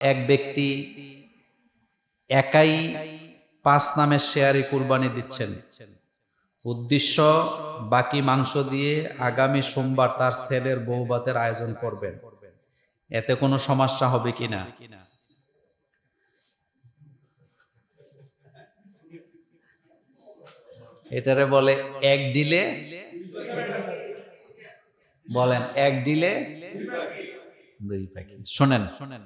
এক ব্যক্তি একাই পাঁচ নামের শেয়ারে কুরবানি দিচ্ছেন। উদ্দেশ্য, বাকি মাংস দিয়ে আগামী সোমবার তার ছেলের বৌবাতের আয়োজন করবেন। এতে কোনো সমস্যা হবে কিনা এটারে বলে এক ডিলে, বলেন এক ডিলে দুই পাখি শোনেন শোনেন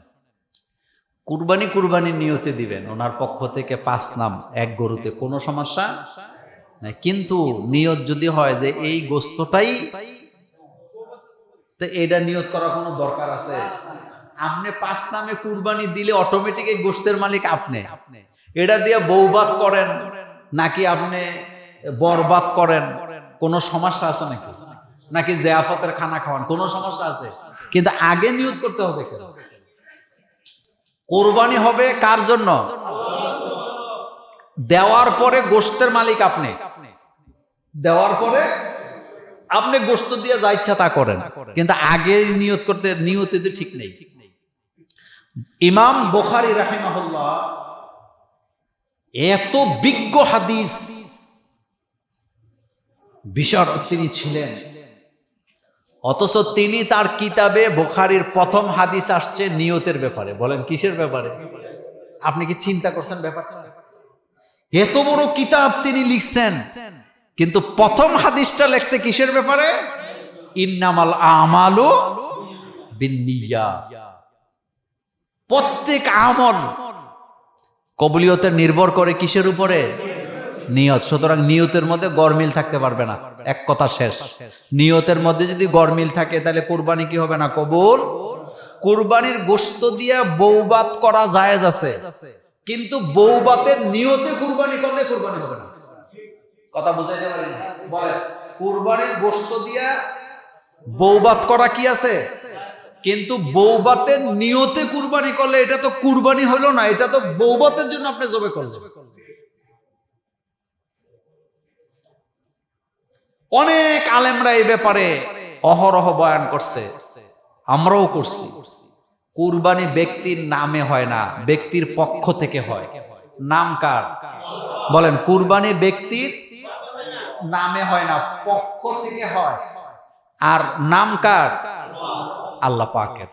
কুরবানি কুরবানির নিয়তে দিবেন। ওনার পক্ষ থেকে পাঁচ নাম, এক গরুতে। কোনো সমস্যা? কিন্তু নিয়ত যদি হয় যে এই গোস্তটাই, তো এটা নিয়ত করার কোনো দরকার আছে? আপনি পাঁচ নামে কুরবানি দিলে অটোমেটিক এই গোস্তের মালিক আপনি। এটা দিয়ে বৌবাদ করেন, নাকি আপনি বরবাদ করেন? কোনো সমস্যা আছে নাকি? নাকি জেয়াফতের খানা খাওয়ান? কোনো সমস্যা আছে? কিন্তু আগে নিয়ত করতে হবে কোরবানি হবে কার জন্য? দেওয়ার পরে গোস্তের মালিক আপনি। দেওয়ার পরে আপনি গোস্ত দিয়ে যা ইচ্ছা তা করেন। কিন্তু আগে নিয়ত করতে, নিয়তে তো ঠিক নেই। ইমাম বোখারি রাহিমাহুল্লাহ এত বিজ্ঞ হাদিস বিশার তিনি ছিলেন। অথচ তিনি তার কিতাবে বোখারির প্রথম হাদিস আসছে নিয়তের ব্যাপারে। বলেন, কিসের ব্যাপারে? আপনি কি চিন্তা করছেন ব্যাপারটা? এত বড় কিতাব তিনি লিখছেন, কিন্তু প্রথম হাদিসটা লেখছে কিসের ব্যাপারে? ইন্নামাল আমালু বিন্নিয়া। প্রত্যেক আমল কবুলিয়তে নির্ভর করে কিসের উপরে? নিয়ত। সুতরাং নিয়তের মধ্যে গরমিল থাকতে পারবে না। এক কথা শেষ। নিয়তের মধ্যে যদি গরমিল থাকে, তাহলে কোরবানি কি হবে না? কবুল? কোরবানির গোস্ত দিয়ে বৌবাত করা জায়েজ আছে। কিন্তু বৌবাতের নিয়তে কুরবানি করলে কুরবানি হবে না। কথা বুঝাইতে পারি না। বলেন, কুরবানির গোস্ত দিয়া বৌবাত করা কি আছে? কিন্তু বৌবাতের নিয়তে কুরবানি করলে এটা তো কুরবানি হলো না, এটা তো বৌবাতের জন্য আপনি জবে করলেন। অনেক আলেমরা এই ব্যাপারে অহরহ বয়ান করছে। আমরাও করছি। কুরবানি ব্যক্তির নামে হয় না, ব্যক্তির পক্ষ থেকে হয়। নাম কার? বলেন, কুরবানি ব্যক্তির নামে হয় না, পক্ষ থেকে হয়। আর নাম কার? আল্লাহ পাকের।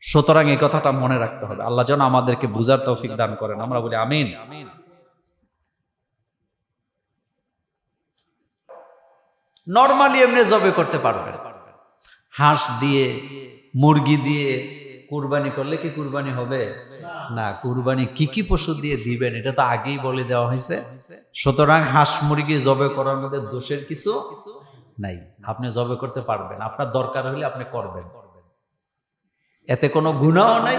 সুতরাং এই কথাটা মনে রাখতে হবে। আল্লাহ যেন আমাদেরকে বুঝার তৌফিক দান করেন। আমরা বলি আমিন। নর্মালি এমনি জবে করতে পারবেন হাঁস দিয়ে, মুরগি দিয়ে কুরবানি করলে কি কুরবানি হবে? না, কুরবানি কি কি পশু দিয়ে দিবেন, এটা তো আগেই বলে দেওয়া হয়েছে। সুতরাং হাঁস, মুরগি জবে করার মধ্যে দোষের কিছু নাই। আপনি জবে করতে পারবেন, আপনার দরকার হলে আপনি করবেন। এতে কোনো গুণাও নাই।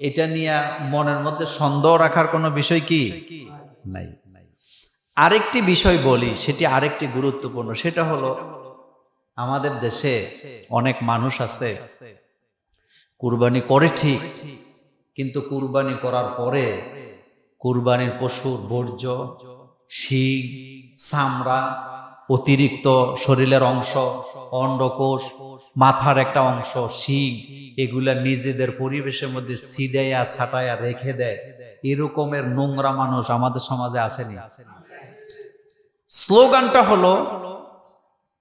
এটা নিয়ে মনের মধ্যে সন্দেহ রাখার কোনো বিষয় কি? নাই। আরেকটি বিষয় বলি, সেটি আরেকটি গুরুত্বপূর্ণ। সেটা হলো, আমাদের দেশে অনেক মানুষ আছে, কুরবানি করে ঠিক, কিন্তু কুরবানি করার পরে কুরবানির পশুর বর্জ্য, শিং, চামড়া, অতিরিক্ত শরীরের অংশ, অন্ডকোষ, মাথার একটা অংশ, শিং, এগুলা নিজেদের পরিবেশের মধ্যে সিডাইয়া ছাটাইয়া রেখে দেয়। এরকমের নোংরা মানুষ আমাদের সমাজে আসেনি। স্লোগানটা হলো,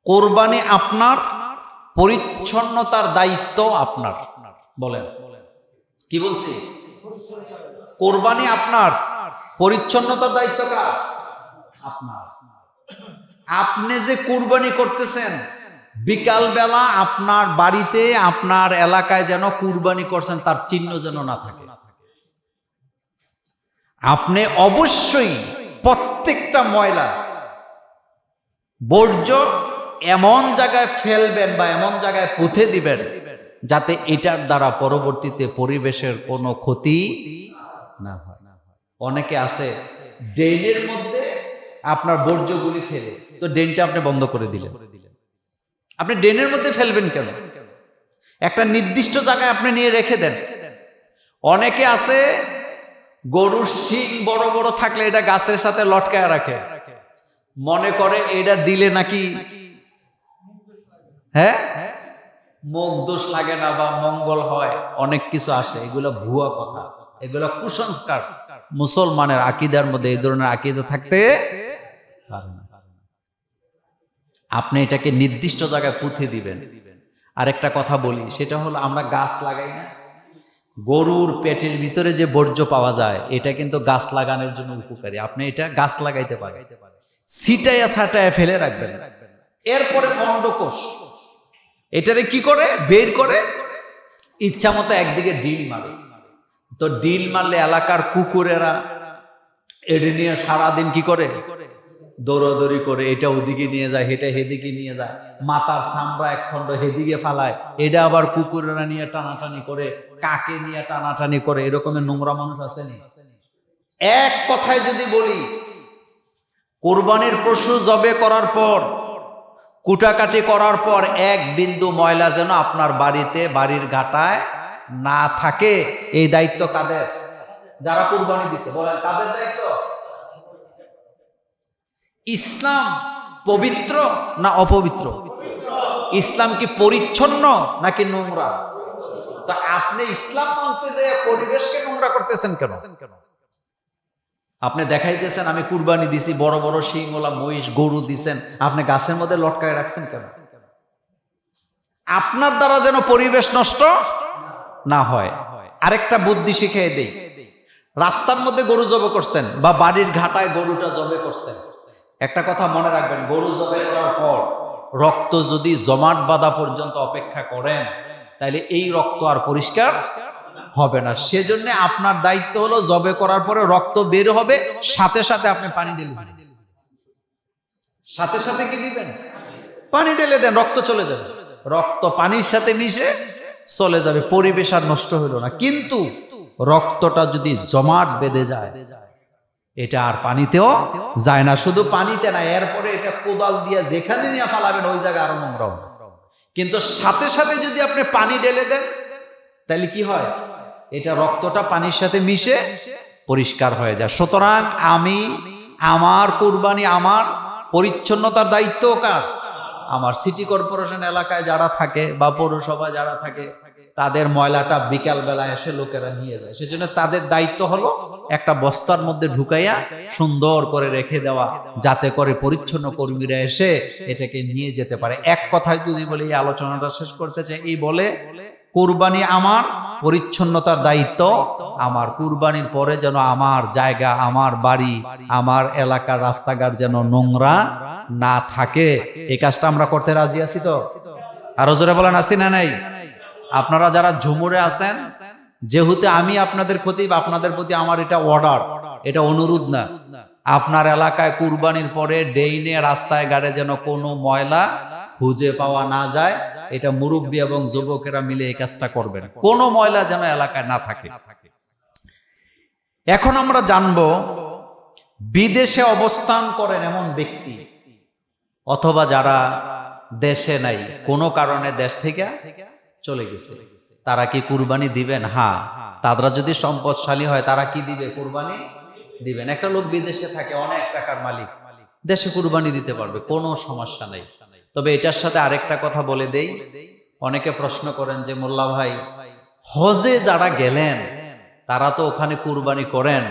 কোরবানি আপনার, পরিচ্ছন্নতার দায়িত্ব আপনার। বলেন। কি বলছি? কোরবানি আপনার, পরিচ্ছন্নতার দায়িত্ব কার? আপনার। আপনি যে কুরবানি করতেছেন বিকাল বেলা আপনার বাড়িতে, আপনার এলাকায় যেন কুরবানি করছেন, তার চিহ্ন যেন না থাকে। আপনি অবশ্যই প্রত্যেকটা ময়লা বর্জ্য এমন জায়গায় ফেলবেন বা এমন জায়গায় পুঁথে দিবেন যাতে এটার দ্বারা পরবর্তীতে পরিবেশের কোনো ক্ষতি না হয়। অনেকে আছে, ড্রেনের মধ্যে আপনার বর্জ্যগুলি ফেলে। তো ড্রেনটা আপনি বন্ধ করে দিলেন। আপনি ড্রেনের মধ্যে ফেলবেন কেন? একটা নির্দিষ্ট জায়গায় আপনি নিয়ে রেখে দেন। অনেকে আছে, গরুর শিং বড় বড় থাকলে এটা গাছের সাথে লটকায় রাখে। মনে করে এটা দিলে নাকি? হ্যাঁ? মুখ দোষ লাগে না বা মঙ্গল হয়, অনেক কিছু আসে। এগুলো ভুয়া কথা। এগুলো কুসংস্কার। মুসলমানের আকিদার মধ্যে এই ধরনের আকিদা থাকতে আপনি এটাকে নির্দিষ্ট জায়গায় পুঁথে দিবেন। আরেকটা কথা বলি, সেটা হলো আমরা গাছ লাগাই না। গরুর পেটের ভিতরে যে বর্জ্য পাওয়া যায়, এটা কিন্তু গাছ লাগানোর জন্য উপকারী। আপনি এটা গাছ লাগাইতে পারেন। সিটাইয়া সাটাইয়া ফেলে রাখবেন। এরপরে অন্ডকোষ এটারে কি করে? বের করে? ইচ্ছা মতো একদিকে ডিল মারে। তো ডিল মারলে এলাকার কুকুরেরা এটা নিয়ে সারাদিন কি করে? দৌড়াদৌড়ি করে। এটা ওদিকে নিয়ে যায় এটা হেদিকে নিয়ে যায়। মাথার সামরা এক খণ্ড হেদিকে ফালায়। এটা আবার কুকুরেরা নিয়ে টানাটানি করে, কাকে নিয়ে টানাটানি করে, এরকমের নোংরা মানুষ আসেনি এক কথায় যদি বলি কোরবানির পশু জবে করার পর, কুটাকাটি করার পর এক বিন্দু ময়লা যেন আপনার বাড়িতে, বাড়ির ঘাটায় না থাকে। এই দায়িত্ব কাদের? যারা কুরবানি দিচ্ছে বলেন, কাদের দায়িত্ব? ইসলাম পবিত্র না অপবিত্র? ইসলাম কি পরিচ্ছন্ন নাকি নোংরা? তা আপনি ইসলাম মানতে যে পরিবেশকে নোংরা করতেছেন কেন? আপনি দেখাইতেছেন, আমি কুরবানি দিছি, বড় বড় শিংওলা মহিষ, গরু দিছেন। আপনি গাছের মধ্যে লটকায় রাখছেন কেন? আপনার দ্বারা যেন পরিবেশ নষ্ট না হয়। আরেকটা বুদ্ধি শিখিয়ে দেই। রাস্তার মধ্যে গরু জবে করছেন বা বাড়ির ঘাটায় গরুটা জবে করছেন। একটা কথা মনে রাখবেন, গরু জবে করার পর রক্ত যদি জমাট বাঁধা পর্যন্ত অপেক্ষা করেন তাহলে এই রক্ত আর পরিষ্কার হবে না। সেজন্য আপনার দায়িত্ব হলো জবে করার পরে রক্ত বের হবে, সাথে সাথে আপনি পানি ঢেলবেন সাথে সাথে কি দিবেন? পানি ঢেলে দেন, রক্ত চলে যাবে। রক্ত পানির সাথে মিশে চলে যাবে, পরিবেশ আর নষ্ট হলো না। কিন্তু রক্তটা যদি জমাট বেঁধে যায়, এটা আর পানিতেও যায় না। শুধু পানিতে না, এরপরে এটা কোদাল দিয়ে যেখানে নিয়ে ফালাবেন, ওই জায়গায় আরও নোংরা। কিন্তু সাথে সাথে যদি আপনি পানি ঢেলে দেন, তাহলে কি হয়? এটা রক্তটা পানির সাথে মিশে পরিষ্কার হয়ে যায়। সুতরাং আমি আমার কুরবানি আমার পরিচ্ছন্নতার দায়িত্ব কার? আমার সিটি কর্পোরেশন এলাকায় যারা থাকে বা পৌরসভা যারা থাকে তাদের ময়লাটা বিকাল বেলা এসে লোকেরা নিয়ে যায়। সেজন্য তাদের দায়িত্ব হলো একটা বস্তার মধ্যে ঢুকাইয়া সুন্দর করে রেখে দেওয়া যাতে করে পরিচ্ছন্ন কর্মীরা এসে এটাকে নিয়ে যেতে পারে। এক কথায় যদি বলি এই আলোচনাটা শেষ করতে চাই। এই বলে কুরবানি আমার পরিচ্ছন্নতার দায়িত্ব আমার কুরবানির পরে যেন আমার জায়গা, আমার বাড়ি, আমার এলাকার রাস্তাঘাট যেন নোংরা না থাকে। এই কাজটা আমরা করতে রাজি আছি তো? আরও জোরে বলেন, আছি না নাই? আপনারা যারা ঝুমুরে আছেন, যেহেতু আমি আপনাদের প্রতি আপনাদের প্রতি আমার এটা অর্ডার এটা অনুরোধ না। আপনার এলাকায় কুরবানির পরে ডেইনে রাস্তায় গাড়ে যেন কোনো ময়লা খুঁজে পাওয়া না যায়, এটা মুরব্বী এবং যুবকেরা মিলে এই কাজটা করবেন। কোনো ময়লা যেন এলাকায় না থাকে। এখন আমরা জানব, বিদেশে অবস্থান করেন এমন ব্যক্তি অথবা যারা দেশে নাই, কোনো কারণে দেশ থেকে চলে গেছে। তারা কি কুরবানি দিবেন? হ্যাঁ। তারা যদি সম্পদশালী হয়, তারা কি দিবে কুরবানি? দিবেন। একটা লোক বিদেশে থাকে, অনেক টাকার মালিক। দেশে কুরবানি দিতে পারবে, কোনো সমস্যা নেই। তবে এটার সাথে আরেকটা কথা বলে দেই। অনেকে প্রশ্ন করেন যে, মোল্লা ভাই, হজে যারা গেলেন, তারা তো ওখানে কুরবানি করেন।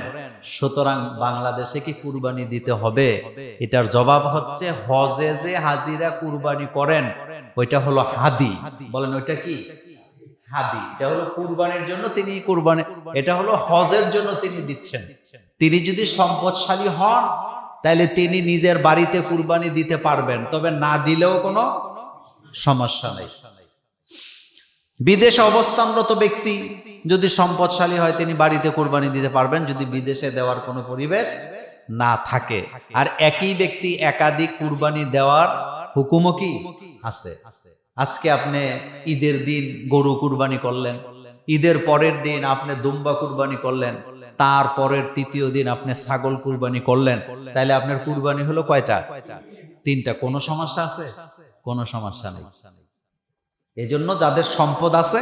সুতরাং বাংলাদেশে কি কুরবানি দিতে হবে? এটার জবাব হচ্ছে, হজে যে হাজিরা কুরবানি করেন, ওইটা হলো হাদি। বলেন, ওইটা কি? হাদি। এটা হলো কুরবানির জন্য তিনি কুরবানি। এটা হলো হজের জন্য তিনি দিচ্ছেন। তিনি যদি সম্পদশালী হন তাহলে তিনি নিজের বাড়িতে কুরবানি দিতে পারবেন। তবে না দিলেও কোনো সমস্যা নেই। বিদেশে অবস্থানরত ব্যক্তি যদি সম্পদশালী হয় তিনি বাড়িতে কোরবানি দিতে পারবেন। যদি বিদেশে দেওয়ার কোনো পরিবেশ না থাকে। আর একই ব্যক্তি একাধিক কুরবানি দেওয়ার হুকুমও কি আছে? আজকে আপনি ঈদের দিন গরু কুরবানি করলেন। ঈদের পরের দিন আপনি দুম্বা কুরবানি করলেন। তার পরের তৃতীয় দিন আপনি ছাগল কুরবানি করলেন। তাহলে আপনার কুরবানি হলো কয়টা? তিনটা। কোনো সমস্যা আছে? কোনো সমস্যা নেই। এজন্য যাদের সম্পদ আছে,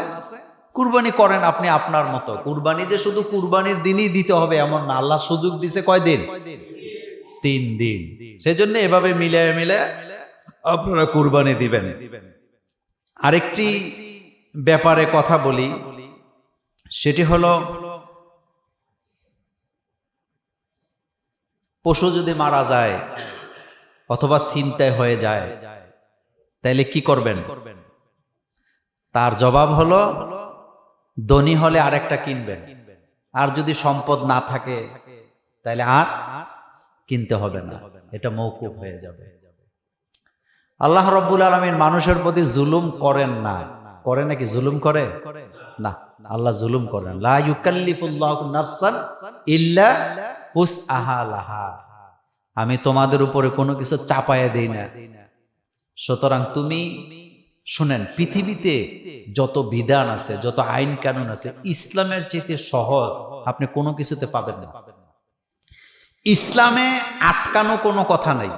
কুরবানি করেন আপনি আপনার মতো। কুরবানি যে শুধু কুরবানির দিনই দিতে হবে এমন না। আল্লাহ সুযোগ দিছে কয় দিন? তিন দিন। সেজন্য এভাবে মিলে মিলে আপনারা কুরবানি দিবেন দিবেন। আরেকটি ব্যাপারে কথা বলি, সেটি হলো, পশু যদি মারা যায় অথবা ছিনতাই হয়ে যায়, তাইলে কি করবেন? তার জবাব হলো, ধনী হলে আরেকটা কিনবেন। আর যদি সম্পদ না থাকে তাহলে আর কিনতে হবে না। এটা মৌকুব হয়ে যাবে। আল্লাহ রব্বুল আলমিন মানুষের প্রতি জুলুম করেন না। করে নাকি জুলুম করে? না, আল্লাহ জুলুম করেন। আমি তোমাদের উপরে কোনো কিছু চাপায়া দেই না। সুতরাং তুমি শুনেন, পৃথিবীতে যত বিধান আছে, যত আইন কানুন আছে, ইসলামের চেয়ে সহজ আপনি কোনো কিছুতে পাবেন না। ইসলামে আটকানো কোনো কথা নাই।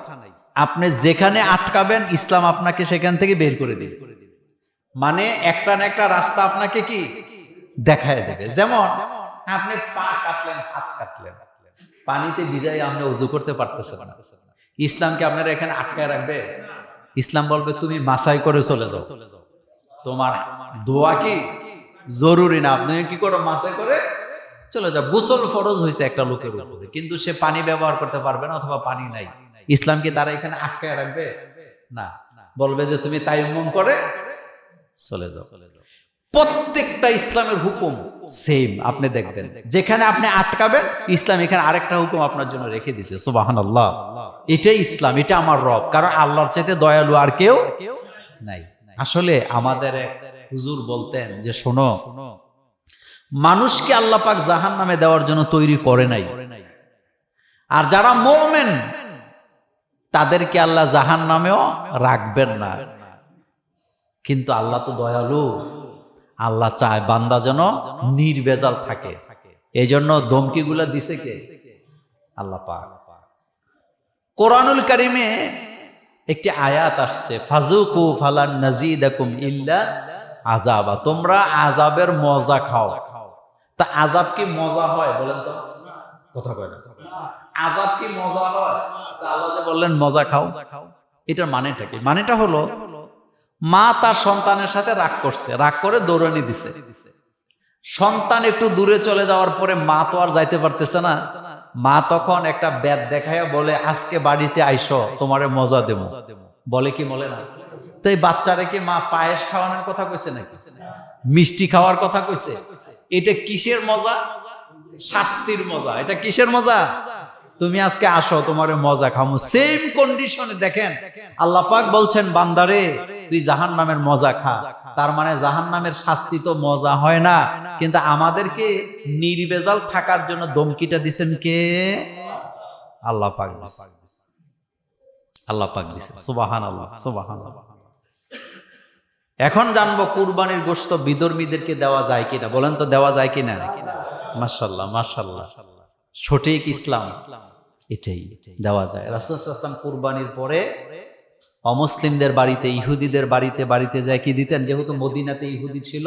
আপনি যেখানে আটকাবেন, ইসলাম আপনাকে সেখান থেকে বের করে দিবে। মানে একটা না একটা রাস্তা আপনাকে কি? দেখায় দেবে। যেমন, আপনি পা কাটলেন, হাত কাটলেন। পানিতে ভিজাই আপনি উজু করতে পারতেছেন না। ইসলামকে আপনারা এখানে আটকায় রাখবে? ইসলাম বলবে, তুমি মাসাই করে চলে যাও। তোমার দোয়া কি? জরুরি না। আপনি কি করো, মাসাই করে চলে যাও। গোসল ফরজ হয়েছে একটা লোকের উপরে। কিন্তু সে পানি ব্যবহার করতে পারবে না অথবা পানি নাই। ইসলাম কি তারা এখানে আটকায় রাখবে? না। বলবে যে তুমি তাইম্মম করে চলে যাও। প্রত্যেকটা ইসলামের হুকুম সেম আপনি দেখবেন। যেখানে আপনি আটকাবেন, ইসলাম এখানে আরেকটা হুকুম আপনার জন্য রেখে দিছে। সুবাহান আল্লাহ এটাই ইসলাম, এটা আমার রব। কারণ আল্লাহর চাইতে দয়ালু আর কেউ নাই। আসলে আমাদের এক হুজুর বলতেন যে, শোনো, মানুষকে আল্লাহ পাক জাহান নামে দেওয়ার জন্য তৈরি করে নাই। আর যারা মোমেন তাদেরকে আল্লাহ জাহান নামেও রাখবেন না। কিন্তু আল্লাহ তো দয়ালু। আল্লাহ চায় বান্দা যেন নির্বেজাল থাকে। এই জন্য ধমকি ধমকিগুলা দিছে কে? আল্লাহ কোরআনুল কারিমে একটি আয়াত আসছে ফাজুকু ফালান নাজিদাকুম ইল্লা আজাবা তোমরা আজাবের মজা খাও। তা আজাব কি মজা হয় বলেন তো? কথা কয় না। আজাব কি মজা হয়? বললেন, মজা খাও। এটার মানেটা কি? মানেটা হলো, মা তার সন্তানের সাথে রাগ করছে, রাগ করে দৌড়ানি দিছে। সন্তান একটু দূরে চলে যাওয়ার পরে মা তো আর যাইতে পারতেছে না। মা তখন একটা ব্যাদ দেখাইয়া বলে, আজকে বাড়িতে আইসো, তোমারে মজা দেবো। বলে কি, বলে না? তো এই বাচ্চারে কি মা পায়েস খাওয়ানোর কথা কইছে নাকি? মিষ্টি খাওয়ার কথা কইছে? এটা কিসের মজা? শাস্তির মজা। এটা কিসের মজা? তুমি আজকে আসো তোমার মজা খামো সেম কন্ডিশনে দেখেন আল্লাহ পাক বলছেন বান্দারে তুই জাহান নামের মজা খা। তার মানে জাহান নামের শাস্তি তো মজা হয় না। কিন্তু আমাদেরকে নির্বেজাল থাকার জন্য দমকিটা দিছেন কে? আল্লাহ পাক আল্লাহ পাক দিছে। সুবাহান আল্লাহ সুবাহান এখন জানব কুরবানির গোস্ত বিধর্মীদেরকে দেওয়া যায় কিনা। বলেন তো দেওয়া যায় কিনা? মাশাল্লাহ মাশাল্লাহ। সঠিক ইসলাম। এটাই। দেওয়া যায়। রাসুলাম কুরবানির পরে অমুসলিমদের বাড়িতে ইহুদিদের বাড়িতে বাড়িতে যায় কি দিতেন? যেহেতু মদিনাতে ইহুদি ছিল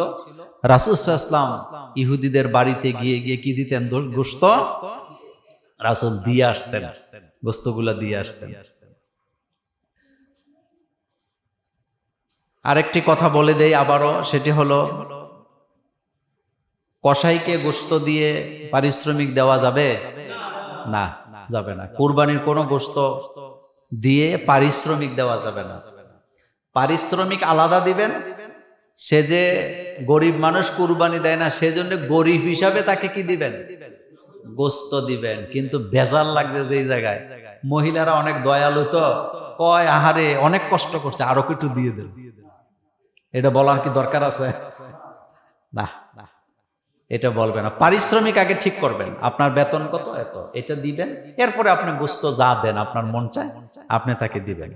রাসুলাম ইহুদিদের বাড়িতে গিয়ে গিয়ে কি দিতেন? গোস্ত রাসুল দিয়ে আসতেন। গোস্তগুলা দিয়ে আসতেন। আরেকটি কথা বলে দেই আবারও সেটি হলো কসাইকে গোস্ত দিয়ে পারিশ্রমিক দেওয়া যাবে? না যাবে না। কুরবানির কোনো গোস্ত দিয়ে পারিশ্রমিক দেওয়া যাবে না। পারিশ্রমিক আলাদা দিবেন। সে যে গরিব মানুষ কুরবানি দেয় না, সেজন্য গরিব হিসাবে তাকে কি দিবেন? গোস্ত দিবেন। কিন্তু বেজাল লাগছে যেই জায়গায়। মহিলারা অনেক দয়ালু তো। কয়, আহারে, অনেক কষ্ট করছে, আরও একটু দিয়ে দেন। এটা বলার কি দরকার আছে? না না। এটা বলবে না। পারিশ্রমিক আগে ঠিক করবেন। আপনার বেতন কত? এত। এটা দিবেন। এরপরে আপনি গোস্ত যা দেন, আপনার মন চায়, আপনি তাকে দিবেন।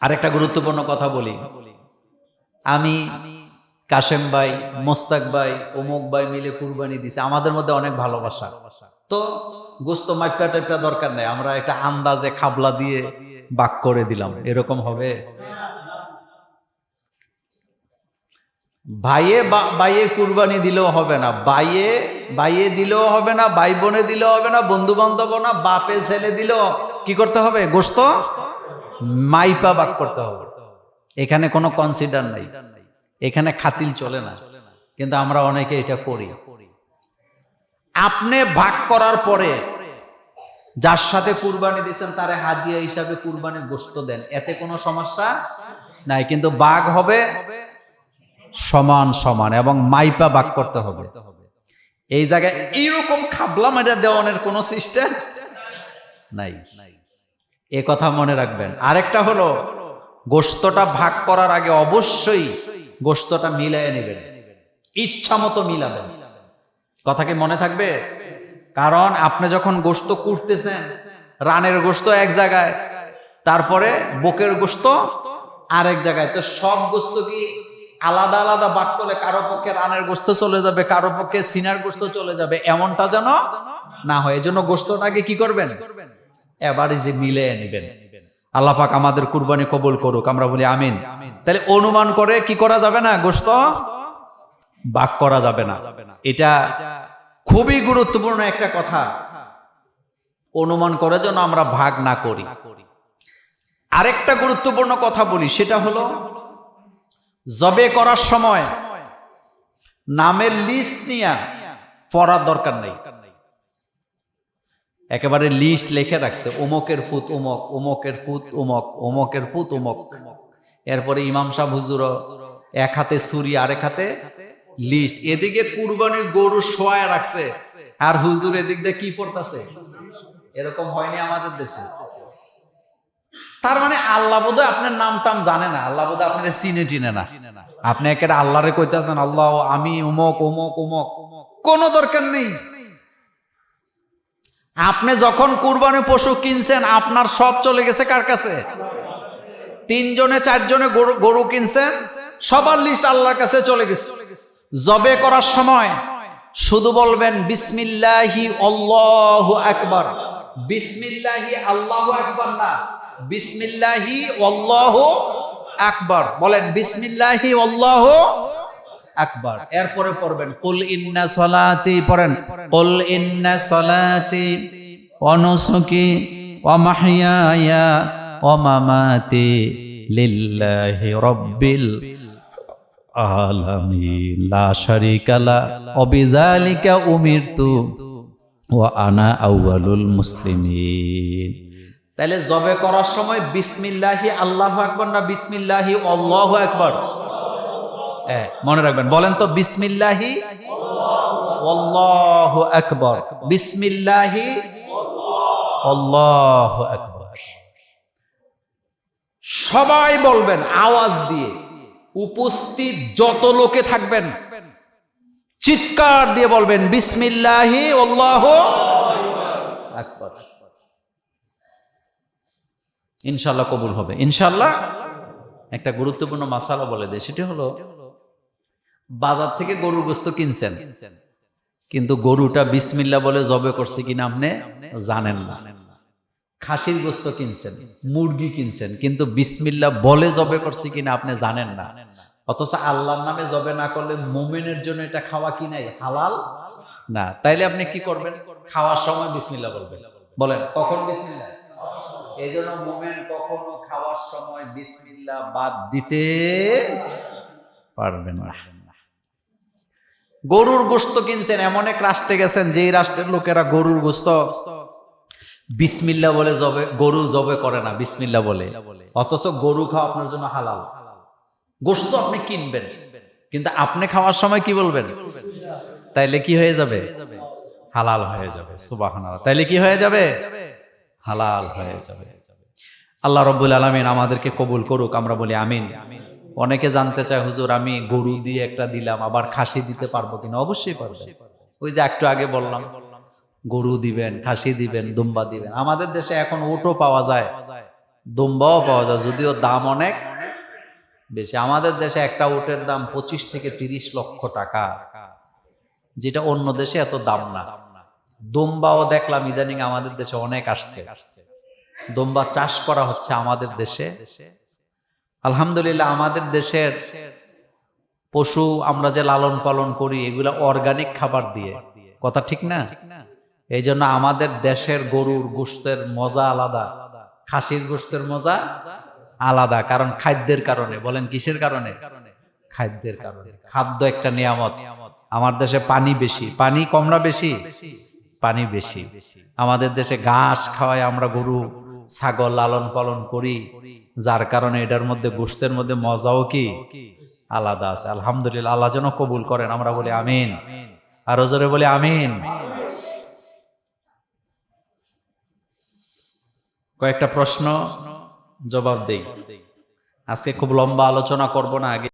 আরেকটা গুরুত্বপূর্ণ কথা বলি। আমি কাশেম ভাই, মোস্তাক ভাই, অমুক ভাই মিলে কুরবানি দিছে। আমাদের মধ্যে অনেক ভালোবাসা। তো গোস্ত মাইপা টাইপা দরকার নেই। আমরা একটা আন্দাজে খাবলা দিয়ে বাক করে দিলাম। এরকম হবে? ভাইয়ে বাইয়ে কুরবানি দিলেও হবে না। বাইয়ে বাইয়ে দিলেও হবে না, ভাই বোনে দিলেও হবে না বন্ধু বান্ধব না, বাপে ছেলে দিলেও কি করতে হবে? গোস্ত মাইপা বাক করতে হবে। এখানে কোনো কনসিডার নাই। এখানে খাতিল চলে না। কিন্তু আমরা অনেকে এটা করি। আপনি ভাগ করার পরে যার সাথে কুরবানি দিচ্ছেন তারে হাদিয়া হিসাবে কুরবানির গোস্ত দেন। এতে কোনো সমস্যা নাই। কিন্তু বাঘ হবে সমান সমান এবং মাইপা বাক করতে হবে। এই জায়গায় এইরকম খাবলা মেটা দেওয়ানের কোনো সিস্টেম নাই। এ কথা মনে রাখবেন। আরেকটা হলো গোস্তটা ভাগ করার আগে অবশ্যই গোস্তটা মিলাই নেবেন। ইচ্ছা মতো মিলাবেন। কথা কি মনে থাকবে? কারণ আপনি যখন গোস্ত কুটতেছেন, রানের গোস্ত এক জায়গায়, তারপরে বকের গোস্ত আরেক জায়গায়। তো সব গোস্ত কি আলাদা আলাদা বাক করলে কারও পক্ষে রানের গোস্ত চলে যাবে, কারও পক্ষে সিনার গোস্ত চলে যাবে। এমনটা যেন না হয়। এজন্য গোস্তটাকে কি করবেন? এবারে যে মিলে নেবেন। আল্লাহ পাক আমাদের কুরবানি কবুল করুক। আমরা বলি আমিন। তাহলে অনুমান করে কি করা যাবে না গোস্ত? বাক করা যাবে না। এটা খুবই গুরুত্বপূর্ণ একটা কথা। অনুমান করে যেন আমরা ভাগ না করি। আরেকটা গুরুত্বপূর্ণ কথা বলি, সেটা হলো জবে করার সময় নামের লিস্ট নিয়ে পড়ার দরকার নেই। একেবারে লিস্ট লিখে রাখছে অমকের ফুত উমক অমকের ফুত উমক অমকের ফুত উমক। এরপরে ইমাম সাহ হুজুর এক হাতে সুরি আরেক হাতে লিস্ট এদিকে কুরবানির গরু শোয়া রাখছে, আর হুজুর এদিক দিয়ে কি পড়তেছে? এরকম হয়নি আমাদের দেশে। তার মানে আল্লাহ বোধহয় আপনার নাম টাম জানে না, আল্লাহ বোধহয় আপনার চিনে টিনে না। আপনি একেবারে আল্লাহরে কইতেছেন, আল্লাহ আমি উমক উমক উমক। কোনো দরকার নেই। আপনি যখন কুরবানি পশু কিনছেন, আপনার সব চলে গেছে কার কাছে? তিনজনে, চারজনে গরু গরু কিনছেন, সবার লিস্ট আল্লাহর কাছে চলে গেছে। জবে করার সময় শুধু বলবেন, বিসমিল্লাহি আল্লাহু আকবার। বিসমিল্লাহি আল্লাহু আকবার না বিসমিল্লাহি আল্লাহু আকবার। বলেন, বিসমিল্লাহি আল্লাহু আকবার। এরপরে পড়বেন, কুল ইন্না সলাতি পড়েন, কুল ইন্না সলাতি ওয়া নুসুকি ওয়া মাহইয়ায়া ওয়া মামাতি লিল্লাহি রাব্বিল আলামিন। লা শারিকা লা, ওয়া বিযালিকা উমিরতু, ওয়া আনা আউয়ালুল মুসলিমিন। তাহলে জবে করার সময় বিসমিল্লাহি আল্লাহ আকবার না বিসমিল্লাহি অল্লাহ আকবার? হ্যাঁ, মনে রাখবেন বলেন তো বিসমিল্লাহি আল্লাহু আকবার। বিসমিল্লাহি আল্লাহু আকবার। সবাই বলবেন আওয়াজ দিয়ে উপস্থিত যত লোকে থাকবেন চিৎকার দিয়ে বলবেন বিসমিল্লাহি আল্লাহু আকবার। ইনশাল্লাহ কবুল হবে। ইনশাল্লাহ একটা গুরুত্বপূর্ণ মাসালা বলে দেয় সেটি হলো বাজার থেকে গরুর গোস্ত কিনছেন, কিন্তু গরুটা বিসমিল্লা বলে জবে করছে কিনা আপনি জানেন না। খাসির গোস্ত কিনছেন, মুরগি কিনছেন, কিন্তু বিসমিল্লা বলে জবে করছে কিনা আপনি জানেন না। অথচ আল্লাহর নামে জবে না করলে মোমেনের জন্য এটা খাওয়া কি নাই, হালাল? না। তাইলে আপনি কি করবেন? খাওয়ার সময় বিসমিল্লা বলবেন। বলেন, কখন বিসমিল্লা এই জন্য মোমেন কখনো খাওয়ার সময় বিসমিল্লা বাদ দিতে পারবেন না। গরুর গোস্ত কিনছেন, এমন এক রাষ্ট্রে গেছেন, যেই রাষ্ট্রের লোকেরা গরুর গোস্ত বিসমিল্লা বলে জবে, গরু জবে করে না বিসমিল্লা বলে। অথচ গরু খাওয়া আপনার জন্য হালাল। গোস্ত আপনি কিনবেন, কিন্তু আপনি খাওয়ার সময় কি বলবেন? তাইলে কি হয়ে যাবে? হালাল হয়ে যাবে সুবাহ তাইলে কি হয়ে যাবে? হালাল হয়ে যাবে। আল্লাহ রব্বুল আলমিন আমাদেরকে কবুল করুক, আমরা বলি আমিন। অনেকে জানতে চায়, হুজুর, আমি গরু দিয়ে একটা দিলাম, আবার খাসি দিতে পারব কিনা? অবশ্যই পারবে। ওই যে একটু আগে বললাম, গরু দিবেন, খাসি দিবেন, দুম্বা দিবেন। আমাদের দেশে এখন ওটো পাওয়া যায়, দুম্বাও পাওয়া যায়, যদিও দাম অনেক বেশি। আমাদের দেশে একটা ওটের দাম পঁচিশ থেকে তিরিশ লক্ষ টাকা, যেটা অন্য দেশে এত দাম না। দুম্বাও দেখলাম ইদানিং আমাদের দেশে অনেক আসছে। দোম্বা চাষ করা হচ্ছে আমাদের দেশে। আলহামদুলিল্লাহ আমাদের দেশের পশু আমরা যে লালন পালন করি, এগুলা অর্গানিক খাবার দিয়ে। কথা ঠিক না? এই জন্য আমাদের দেশের গরুর গোস্তের মজা আলাদা, খাসির গোস্তের মজা আলাদা, কারণ খাদ্যের কারণে। বলেন কিসের কারণে? খাদ্যের কারণে। খাদ্য একটা নিয়ামত। আমার দেশে পানি বেশি। পানি কমরা বেশি। পানি বেশি। আমাদের দেশে ঘাস খাওয়ায় আমরা গরু, ছাগল লালন পালন করি। যার কারণে এটার মধ্যে গোস্তের মধ্যে মজাও কি? আলাদা আছে। আলহামদুলিল্লাহ, আল্লাহ যেন কবুল করেন। আমরা বলি আমিন। আর জোরে বলি আমিন। কয়েকটা প্রশ্ন, জবাব দেই। আজকে খুব লম্বা আলোচনা করব না, আগে